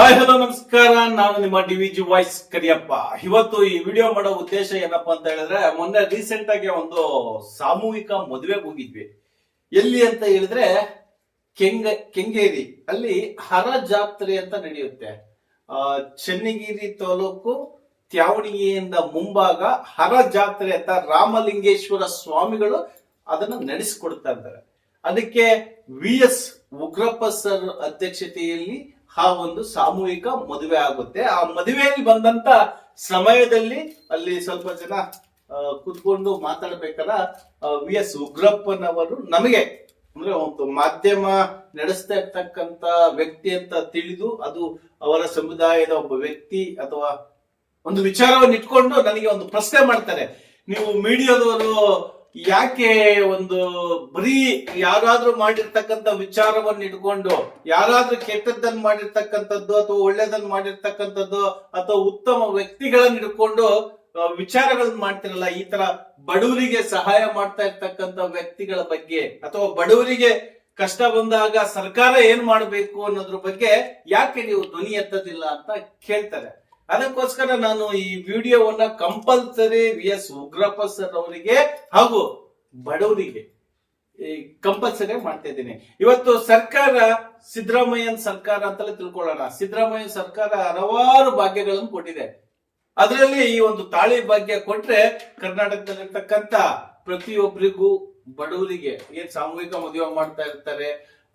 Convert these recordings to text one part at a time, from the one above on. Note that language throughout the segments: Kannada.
ಹಾಯ್, ಹಲೋ, ನಮಸ್ಕಾರ. ನಾನು ನಿಮ್ಮ D V G voice Kariyappa. ಇವತ್ತು ಈ ವಿಡಿಯೋ ಮಾಡೋ ಉದ್ದೇಶ ಏನಪ್ಪಾ ಅಂತ ಹೇಳಿದ್ರೆ, ಮೊನ್ನೆ ರೀಸೆಂಟ್ ಆಗಿ ಒಂದು ಸಾಮೂಹಿಕ ಮದುವೆಗೆ ಹೋಗಿದ್ವಿ. ಎಲ್ಲಿ ಅಂತ ಹೇಳಿದ್ರೆ, ಕೆಂಗ, ಕೆಂಗೇರಿ. ಅಲ್ಲಿ ಹರ ಜಾತ್ರೆ ಅಂತ ನಡೆಯುತ್ತೆ. ಚೆನ್ನಗಿರಿ ತಾಲೂಕು ತ್ಯಾವಣಿಗೆಯಿಂದ ಮುಂಭಾಗ ಹರ ಜಾತ್ರೆ ಅಂತ ರಾಮಲಿಂಗೇಶ್ವರ ಸ್ವಾಮಿಗಳು ಅದನ್ನ ನಡೆಸಿಕೊಡ್ತಾ ಇದ್ದಾರೆ. ಅದಕ್ಕೆ ವಿ ಎಸ್ ಉಗ್ರಪ್ಪ ಸರ್ ಅಧ್ಯಕ್ಷತೆಯಲ್ಲಿ ಆ ಒಂದು ಸಾಮೂಹಿಕ ಮದುವೆ ಆಗುತ್ತೆ. ಆ ಮದುವೆಯಲ್ಲಿ ಬಂದಂತ ಸಮಯದಲ್ಲಿ ಅಲ್ಲಿ ಸ್ವಲ್ಪ ಜನ ಕುತ್ಕೊಂಡು ಮಾತಾಡ್ಬೇಕಾರ ವಿ ಎಸ್ ಉಗ್ರಪ್ಪನವರು ನಮಗೆ, ಅಂದ್ರೆ ಒಂದು ಮಾಧ್ಯಮ ನಡೆಸ್ತಾ ಇರ್ತಕ್ಕಂತ ವ್ಯಕ್ತಿ ಅಂತ ತಿಳಿದು ಅದು ಅವರ ಸಮುದಾಯದ ಒಬ್ಬ ವ್ಯಕ್ತಿ ಅಥವಾ ಒಂದು ವಿಚಾರವನ್ನು ಇಟ್ಕೊಂಡು ನನಗೆ ಒಂದು ಪ್ರಶ್ನೆ ಮಾಡ್ತಾರೆ. ನೀವು ಮೀಡಿಯಾದವರು ಯಾಕೆ ಒಂದು ಬರೀ ಯಾರಾದ್ರೂ ಮಾಡಿರ್ತಕ್ಕಂಥ ವಿಚಾರವನ್ನು ಇಟ್ಕೊಂಡು, ಯಾರಾದ್ರೂ ಕೆಟ್ಟದ್ದನ್ನ ಮಾಡಿರ್ತಕ್ಕಂಥದ್ದು ಅಥವಾ ಒಳ್ಳೇದನ್ನ ಮಾಡಿರ್ತಕ್ಕಂಥದ್ದು ಅಥವಾ ಉತ್ತಮ ವ್ಯಕ್ತಿಗಳನ್ನ ಇಟ್ಕೊಂಡು ವಿಚಾರಗಳನ್ನ ಮಾಡ್ತಿರಲ್ಲ, ಈ ತರ ಬಡವರಿಗೆ ಸಹಾಯ ಮಾಡ್ತಾ ಇರ್ತಕ್ಕಂಥ ವ್ಯಕ್ತಿಗಳ ಬಗ್ಗೆ ಅಥವಾ ಬಡವರಿಗೆ ಕಷ್ಟ ಬಂದಾಗ ಸರ್ಕಾರ ಏನ್ ಮಾಡಬೇಕು ಅನ್ನೋದ್ರ ಬಗ್ಗೆ ಯಾಕೆ ನೀವು ಧ್ವನಿ ಎತ್ತದಿಲ್ಲ ಅಂತ ಕೇಳ್ತಾರೆ. ಅದಕ್ಕೋಸ್ಕರ ನಾನು ಈ ವಿಡಿಯೋವನ್ನ compulsory V S Ugrappa sir ಅವರಿಗೆ ಹಾಗೂ ಬಡವರಿಗೆ ಕಂಪಲ್ಸರಿ ಮಾಡ್ತಾ ಇದ್ದೀನಿ. ಇವತ್ತು ಸರ್ಕಾರ, ಸಿದ್ದರಾಮಯ್ಯನ ಸರ್ಕಾರ ಅಂತಲೇ ತಿಳ್ಕೊಳ್ಳೋಣ. ಸಿದ್ದರಾಮಯ್ಯ ಸರ್ಕಾರ ಹಲವಾರು ಭಾಗ್ಯಗಳನ್ನು ಕೊಟ್ಟಿದೆ. ಅದರಲ್ಲಿ ಈ ಒಂದು ತಾಳಿ ಭಾಗ್ಯ ಕೊಟ್ರೆ ಕರ್ನಾಟಕದಲ್ಲಿರ್ತಕ್ಕಂತ ಪ್ರತಿಯೊಬ್ಬರಿಗೂ ಬಡವರಿಗೆ ಏನ್ ಸಾಮೂಹಿಕ ಮದುವೆ ಮಾಡ್ತಾ ಇರ್ತಾರೆ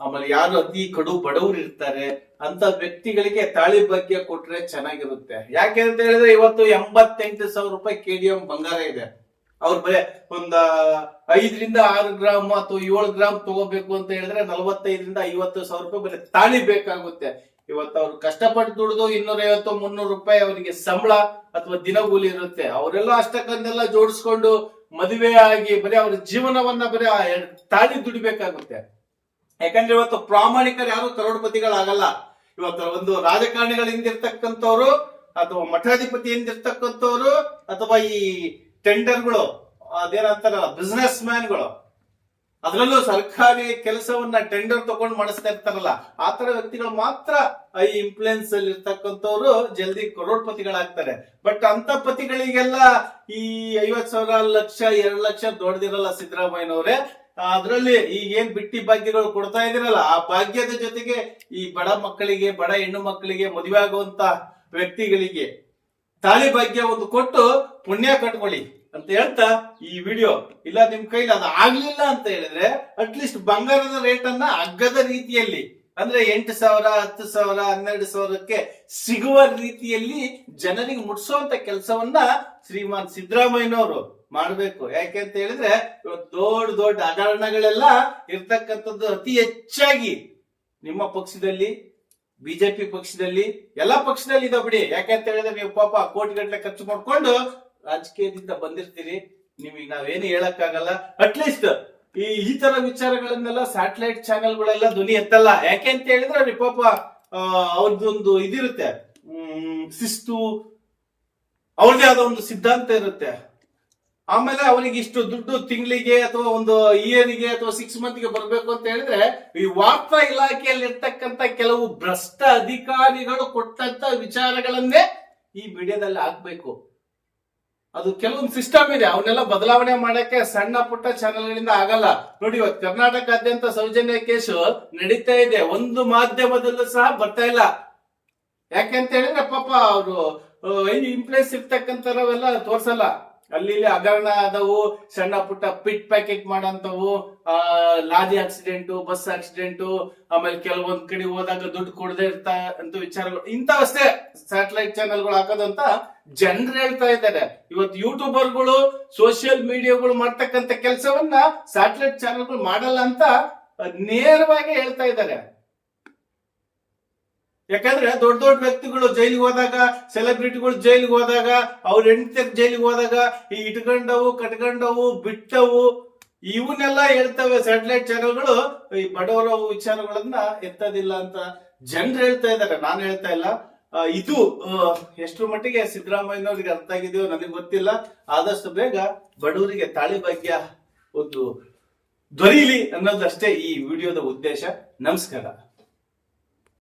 ಆಮೇಲೆ ಯಾರು ಅತಿ ಕಡು ಬಡವರು ಇರ್ತಾರೆ ಅಂತ ವ್ಯಕ್ತಿಗಳಿಗೆ ತಾಳಿ ಬಗ್ಗೆ ಕೊಟ್ರೆ ಚೆನ್ನಾಗಿರುತ್ತೆ. ಯಾಕೆ ಅಂತ ಹೇಳಿದ್ರೆ ಇವತ್ತು ಎಂಬತ್ತೆಂಟು ಸಾವಿರ ರೂಪಾಯಿ ಕೆಡಿಎಂ ಬಂಗಾರ ಇದೆ. ಅವ್ರು ಬರೇ ಒಂದ ಐದರಿಂದ ಆರು ಗ್ರಾಮ್ ಅಥವಾ ಏಳು ಗ್ರಾಮ್ ತಗೋಬೇಕು ಅಂತ ಹೇಳಿದ್ರೆ ನಲವತ್ತೈದರಿಂದ ಐವತ್ತು ಸಾವಿರ ರೂಪಾಯಿ ಬರೀ ತಾಳಿ ಬೇಕಾಗುತ್ತೆ. ಇವತ್ತು ಅವ್ರು ಕಷ್ಟಪಟ್ಟು ದುಡಿದು ಇನ್ನೂರ ಐವತ್ತು ಮುನ್ನೂರು ರೂಪಾಯಿ ಅವರಿಗೆ ಸಂಬಳ ಅಥವಾ ದಿನಗೂಲಿ ಇರುತ್ತೆ. ಅವರೆಲ್ಲ ಅಷ್ಟಕ್ಕನ್ನೆಲ್ಲ ಜೋಡಿಸ್ಕೊಂಡು ಮದುವೆ ಆಗಿ ಬರೀ ಅವ್ರ ಜೀವನವನ್ನ ಬರೀ ತಾಳಿ ದುಡಿಬೇಕಾಗುತ್ತೆ. ಯಾಕಂದ್ರೆ ಇವತ್ತು ಪ್ರಾಮಾಣಿಕರು ಯಾರು ಕರೋಡ್ಪತಿಗಳಾಗಲ್ಲ. ಇವತ್ತು ಒಂದು ರಾಜಕಾರಣಿಗಳ ಹಿಂದಿರ್ತಕ್ಕಂಥವ್ರು, ಅಥವಾ ಮಠಾಧಿಪತಿ ಹಿಂದಿರ್ತಕ್ಕಂಥವ್ರು, ಅಥವಾ ಈ ಟೆಂಡರ್ಗಳು ಅದೇನಂತಾರ ಬಿಸ್ನೆಸ್ ಮ್ಯಾನ್ಗಳು ಅದರಲ್ಲೂ ಸರ್ಕಾರಿ ಕೆಲಸವನ್ನ ಟೆಂಡರ್ ತಗೊಂಡು ಮಾಡಿಸ್ತಾ ಇರ್ತಾರಲ್ಲ, ಆ ತರ ವ್ಯಕ್ತಿಗಳು ಮಾತ್ರ ಈ ಇನ್ಫ್ಲೂಯೆನ್ಸ್ ಅಲ್ಲಿ ಇರ್ತಕ್ಕಂಥವ್ರು ಜಲ್ದಿ ಕರೋಡ್ಪತಿಗಳಾಗ್ತಾರೆ. ಬಟ್ ಅಂತ ಪತಿಗಳಿಗೆಲ್ಲ ಈ ಐವತ್ ಸಾವಿರ ಲಕ್ಷ, ಎರಡು ಲಕ್ಷ ದೊಡ್ಡದಿರಲ್ಲ ಸಿದ್ದರಾಮಯ್ಯನವರೇ ಅದರಲ್ಲಿ ಈಗ ಏನ್ ಬಿಟ್ಟಿ ಭಾಗ್ಯಗಳು ಕೊಡ್ತಾ ಇದೀರಲ್ಲ ಆ ಭಾಗ್ಯದ ಜೊತೆಗೆ ಈ ಬಡ ಮಕ್ಕಳಿಗೆ, ಬಡ ಹೆಣ್ಣು ಮಕ್ಕಳಿಗೆ ಮದುವೆ ಆಗುವಂತ ವ್ಯಕ್ತಿಗಳಿಗೆ ತಾಳಿ ಭಾಗ್ಯ ಒಂದು ಕೊಟ್ಟು ಪುಣ್ಯ ಕಟ್ಕೊಳ್ಳಿ ಅಂತ ಹೇಳ್ತಾ ಈ ವಿಡಿಯೋ. ಇಲ್ಲ, ನಿಮ್ ಕೈಲಿ ಅದು ಆಗ್ಲಿಲ್ಲ ಅಂತ ಹೇಳಿದ್ರೆ ಅಟ್ಲೀಸ್ಟ್ ಬಂಗಾರದ ರೇಟ್ ಅನ್ನ ಅಗ್ಗದ ರೀತಿಯಲ್ಲಿ ಅಂದ್ರೆ ಎಂಟು ಸಾವಿರ, ಹತ್ತು ಸಾವಿರ, ಹನ್ನೆರಡು ಸಾವಿರಕ್ಕೆ ಸಿಗುವ ರೀತಿಯಲ್ಲಿ ಜನರಿಗೆ ಮುಟ್ಸುವಂತ ಕೆಲಸವನ್ನ ಶ್ರೀಮಾನ್ ಸಿದ್ದರಾಮಯ್ಯನವರು ಮಾಡ್ಬೇಕು. ಯಾಕೆ ಅಂತ ಹೇಳಿದ್ರೆ ದೊಡ್ಡ ದೊಡ್ಡ ಹಗರಣಗಳೆಲ್ಲ ಇರ್ತಕ್ಕಂಥದ್ದು ಅತಿ ಹೆಚ್ಚಾಗಿ ನಿಮ್ಮ ಪಕ್ಷದಲ್ಲಿ, ಬಿಜೆಪಿ ಪಕ್ಷದಲ್ಲಿ, ಎಲ್ಲಾ ಪಕ್ಷದಲ್ಲಿ ಇದೆ ಬಿಡಿ. ಯಾಕೆ ಅಂತ ಹೇಳಿದ್ರೆ ನೀವು ಪಾಪ ಕೋಟಿಗಟ್ಟಲೆ ಖರ್ಚು ಮಾಡ್ಕೊಂಡು ರಾಜಕೀಯದಿಂದ ಬಂದಿರ್ತೀರಿ. ನಿಮಗೆ ನಾವೇನು ಹೇಳಕ್ಕಾಗಲ್ಲ. ಅಟ್ಲೀಸ್ಟ್ ಈ ಈ ತರ ವಿಚಾರಗಳನ್ನೆಲ್ಲ ಸ್ಯಾಟಲೈಟ್ ಚಾನೆಲ್ಗಳೆಲ್ಲ ಧ್ವನಿ ಎತ್ತಲ್ಲ. ಯಾಕೆ ಅಂತ ಹೇಳಿದ್ರೆ ಅವ್ರಿಗೆ ಪಾಪ ಅವ್ರದ್ದೊಂದು ಇದಿರುತ್ತೆ. ಹ್ಮ್, ಶಿಸ್ತು, ಅವ್ರದೇ ಆದ ಒಂದು ಸಿದ್ಧಾಂತ ಇರುತ್ತೆ. ಆಮೇಲೆ ಅವನಿಗೆ ಇಷ್ಟು ದುಡ್ಡು ತಿಂಗಳಿಗೆ ಅಥವಾ ಒಂದು ಇಯರ್ಗೆ ಅಥವಾ ಸಿಕ್ಸ್ ಮಂತ್ಗೆ ಬರಬೇಕು ಅಂತ ಹೇಳಿದ್ರೆ, ಈ ವಾರ್ತಾ ಇಲಾಖೆಯಲ್ಲಿ ಇರ್ತಕ್ಕಂತ ಕೆಲವು ಭ್ರಷ್ಟ ಅಧಿಕಾರಿಗಳು ಕೊಟ್ಟಂತ ವಿಚಾರಗಳನ್ನೇ ಈ ಮೀಡಿಯಾದಲ್ಲಿ ಹಾಕ್ಬೇಕು. ಅದು ಕೆಲವೊಂದು ಸಿಸ್ಟಮ್ ಇದೆ. ಅವನ್ನೆಲ್ಲ ಬದಲಾವಣೆ ಮಾಡಕ್ಕೆ ಸಣ್ಣ ಪುಟ್ಟ ಚಾನೆಲ್ಗಳಿಂದ ಆಗಲ್ಲ. ನೋಡಿ ಇವತ್ತು ಕರ್ನಾಟಕಾದ್ಯಂತ ಸೌಜನ್ಯ ಕೇಸು ನಡೀತಾ ಇದೆ. ಒಂದು ಮಾಧ್ಯಮದಲ್ಲೂ ಸಹ ಬರ್ತಾ ಇಲ್ಲ. ಯಾಕೆಂತ ಹೇಳಿದ್ರೆ ಪಾಪ ಅವರು ಇನ್ಫ್ಲೂಯೆನ್ಸ್ ಇರ್ತಕ್ಕಂಥವೆಲ್ಲ ತೋರ್ಸಲ್ಲ. ಅಲ್ಲಿ ಇಲ್ಲಿ ಹಗರಣ ಆದವು, ಸಣ್ಣ ಪುಟ್ಟ ಪಿಟ್ ಪ್ಯಾಕೆಟ್ ಮಾಡಂತವು, ಆ, ಲಾರಿ ಆಕ್ಸಿಡೆಂಟ್ ಬಸ್ ಆಕ್ಸಿಡೆಂಟ್ ಆಮೇಲೆ ಕೆಲವೊಂದ್ ಕಡೆ ಹೋದಾಗ ದುಡ್ಡು ಕೊಡದೆ ಇರ್ತಾ ಅಂತ ವಿಚಾರಗಳು. ಇಂಥವಷ್ಟೇ ಸ್ಯಾಟಲೈಟ್ ಚಾನೆಲ್ಗಳು ಹಾಕೋದಂತ ಜನರು ಹೇಳ್ತಾ ಇದ್ದಾರೆ. ಇವತ್ತು ಯೂಟ್ಯೂಬರ್ಗಳು ಸೋಷಿಯಲ್ ಮೀಡಿಯಾಗಳು ಮಾಡ್ತಕ್ಕಂತ ಕೆಲಸವನ್ನ ಸ್ಯಾಟಲೈಟ್ ಚಾನೆಲ್ಗಳು ಮಾಡಲ್ಲ ಅಂತ ನೇರವಾಗಿ ಹೇಳ್ತಾ ಇದ್ದಾರೆ. ಯಾಕಂದ್ರೆ ದೊಡ್ಡ ದೊಡ್ಡ ವ್ಯಕ್ತಿಗಳು ಜೈಲಿಗೆ ಹೋದಾಗ ಸೆಲೆಬ್ರಿಟಿಗಳು ಜೈಲಿಗೆ ಹೋದಾಗ, ಅವ್ರ ಹೆಂಡತಿ ಜೈಲಿಗೆ ಹೋದಾಗ, ಈ ಇಟ್ಕೊಂಡವು, ಕಟ್ಕೊಂಡವು, ಬಿಟ್ಟವು, ಇವನ್ನೆಲ್ಲ ಹೇಳ್ತವೆ ಸ್ಯಾಟಲೈಟ್ ಚಾನೆಲ್ಗಳು ಈ ಬಡವರ ವಿಚಾರಗಳನ್ನ ಎತ್ತದಿಲ್ಲ ಅಂತ ಜನರು ಹೇಳ್ತಾ ಇದ್ದಾರೆ, ನಾನು ಹೇಳ್ತಾ ಇಲ್ಲ. ಇದು ಎಷ್ಟು ಎಷ್ಟರ ಮಟ್ಟಿಗೆ ಸಿದ್ದರಾಮಯ್ಯನವ್ರಿಗೆ ಅರ್ಥ ಆಗಿದೆಯೋ ನನಗೆ ಗೊತ್ತಿಲ್ಲ. ಆದಷ್ಟು ಬೇಗ ಬಡವರಿಗೆ ತಾಳಿ ಭಾಗ್ಯ ಒಂದು ದೊರೀಲಿ ಅನ್ನೋದಷ್ಟೇ ಈ ವಿಡಿಯೋದ ಉದ್ದೇಶ. ನಮಸ್ಕಾರ.